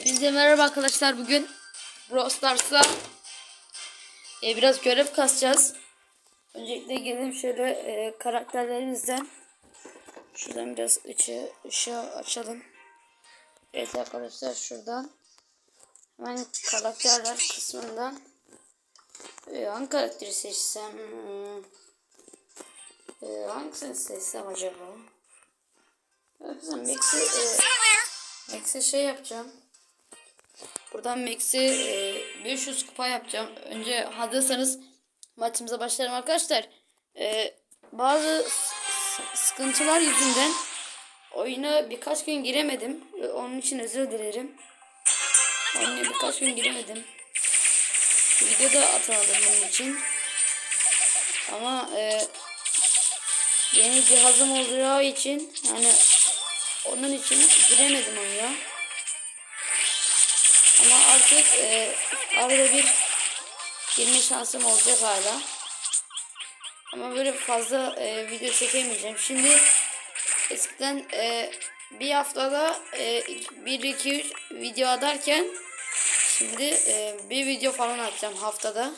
Hepinize merhaba arkadaşlar. Bugün Brawl Stars'ta e, biraz görev kasacağız. Öncelikle gelin şöyle e, karakterlerimizden şuradan biraz ışığı, ışığı açalım. Evet arkadaşlar şuradan hemen karakterler kısmından e, hangi karakteri seçsem Hmm. e, hangisini seçsem acaba? Arkadaşlar Max'i e, Max'e şey yapacağım. Buradan Max'i e, 500 kupa yapacağım. Önce hazırsanız maçımıza başlayalım arkadaşlar. E, bazı sıkıntılar yüzünden oyuna birkaç gün giremedim. E, Onun için özür dilerim. Oyuna birkaç gün giremedim. Video da atamadım bunun için. Ama e, yeni cihazım olacağı için yani onun için giremedim oyuna. Ama artık e, arada bir girme şansım olacak hala. Ama böyle fazla e, video çekemeyeceğim. Şimdi eskiden e, bir haftada e, 1 2 3 video atarken şimdi e, bir video falan atacağım haftada.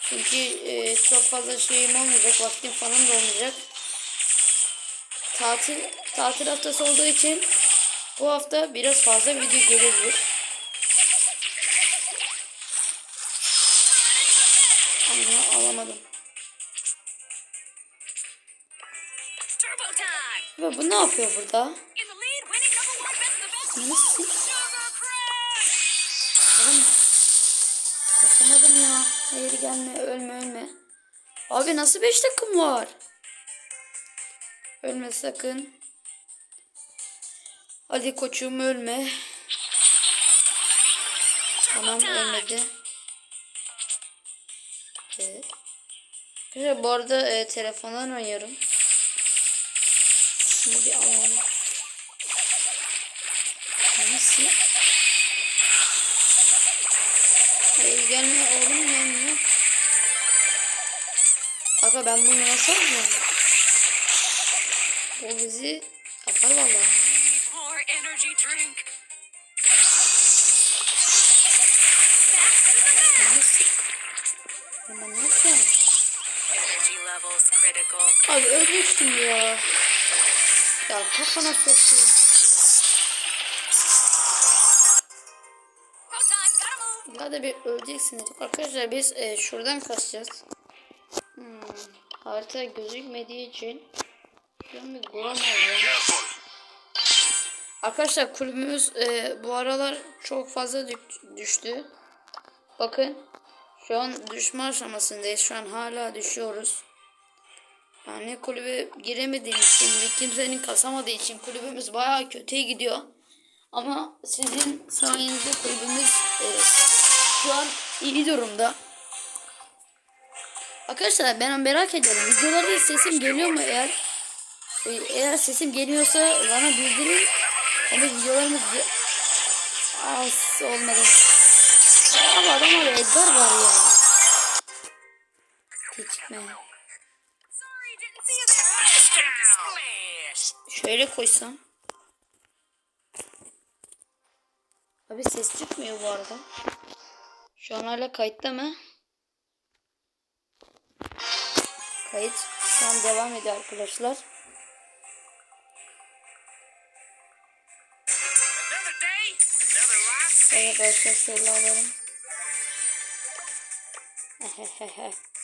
Çünkü e, çok fazla şeyim olmayacak, vaktim falan da olmayacak. Tatil tatil haftası olduğu için bu hafta biraz fazla video gelebilir. Alamadım. Ve bu ne yapıyor burada? Nasıl? Oğlum. Kaçamadım ya. Hayır gelme ölme ölme. Abi nasıl 5 takım var? Ölme sakın. Hadi koçum ölme. Tamam ölmedi. Evet. Arkadaşlar bu arada e, telefondan oynuyorum. Şunu bir alalım. Nasıl? Hayır gelme oğlum gelme. Aga ben bunu nasıl alacağım? O bizi yapar valla. Nasıl? Ben yapacağım? Abi ölmüştüm ya. Ya kafana move. Hadi bir öleceksiniz. Arkadaşlar biz e, şuradan kaçacağız. Hmm, harita gözükmediği için şuradan bir. Arkadaşlar kulübümüz e, bu aralar çok fazla düştü. Bakın şu an düşme aşamasındayız. Şu an hala düşüyoruz. Yani kulübe giremediğim için ve kimsenin kasamadığı için kulübümüz bayağı kötüye gidiyor. Ama sizin sayenizde kulübümüz e, şu an iyi durumda. Arkadaşlar ben merak ediyorum. Videolarda sesim geliyor mu eğer? e, Eğer sesim geliyorsa bana bildirin. Ama videolarımız az olmadı. Ama adam var ya. Geçme. Şöyle koysam. Abi ses çıkmıyor bu arada. Şu an hala kayıtta mı? Kayıt şu an devam ediyor arkadaşlar. Evet arkadaşlar şöyle alalım.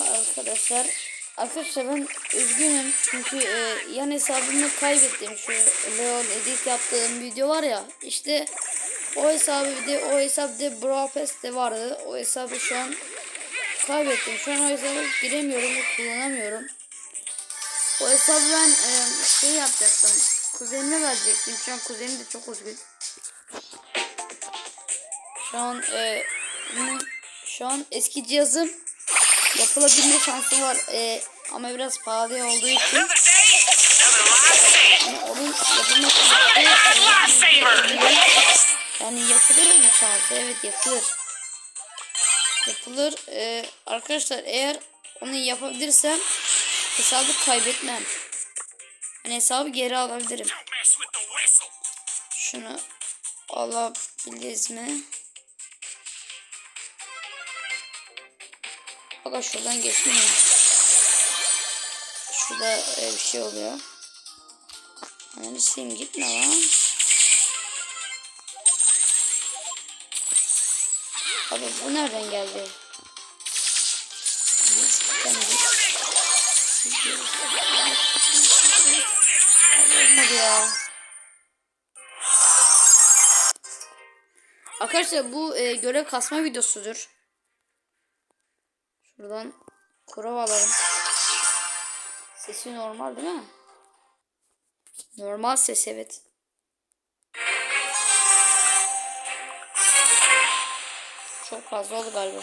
Arkadaşlar. Arkadaşlar ben üzgünüm çünkü e, yan hesabımı kaybettim. Şu Leon edit yaptığım video var ya işte o hesabı bir de o hesap de Brawl vardı. O hesabı şu an kaybettim. Şu an o hesabı giremiyorum kullanamıyorum. O hesabı ben e, şey yapacaktım kuzenime verecektim. Şu an kuzenim de çok üzgün. Şu an e, şu an eski cihazım yapılabilme şansı var. E, ama biraz pahalı olduğu için. Ama onun yapılma şansı yani yapılır onun şansı? Evet yapılır. Yapılır. E, arkadaşlar eğer onu yapabilirsem hesabı kaybetmem. Hani hesabı geri alabilirim. Şunu alabiliriz mi? Bak şuradan geçmiyor. Şurada e, bir şey oluyor. Ananı sileyim gitme lan. Abi bu nereden geldi? Nereden geldi? Olmadı ya. Arkadaşlar bu e, görev kasma videosudur. Şuradan kurov alalım. Sesi normal değil mi? Normal ses evet. Çok fazla oldu galiba.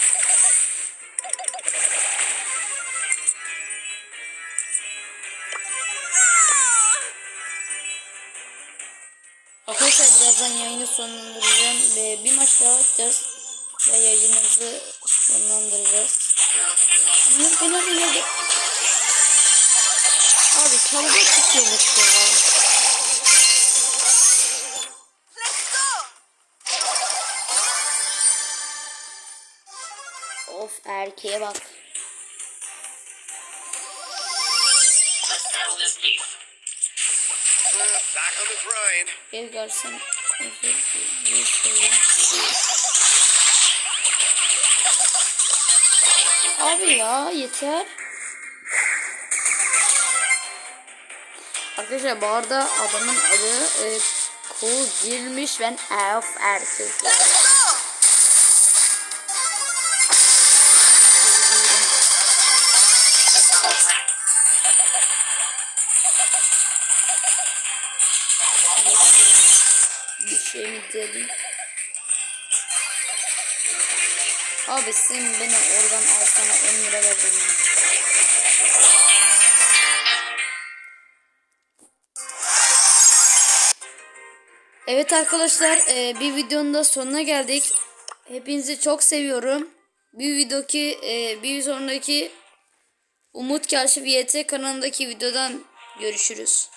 Arkadaşlar birazdan yayını sonlandıracağım ve bir maç daha atacağız ve yayınımızı sonlandıracağız. Ne bu ne bu ne bu? Abi kavga tutuyormuş ya. Of erkeğe bak. Edgar sen. Abi ya yeter. Arkadaşlar bu arada adamın adı e, Cool girmiş ben elf erkekler. Bir şey mi dedim? Abi sen beni oradan alsana 10 lira ver. Evet arkadaşlar e, bir videonun da sonuna geldik. Hepinizi çok seviyorum. Bir videoki e, bir sonraki Umut Kaşif YT kanalındaki videodan görüşürüz.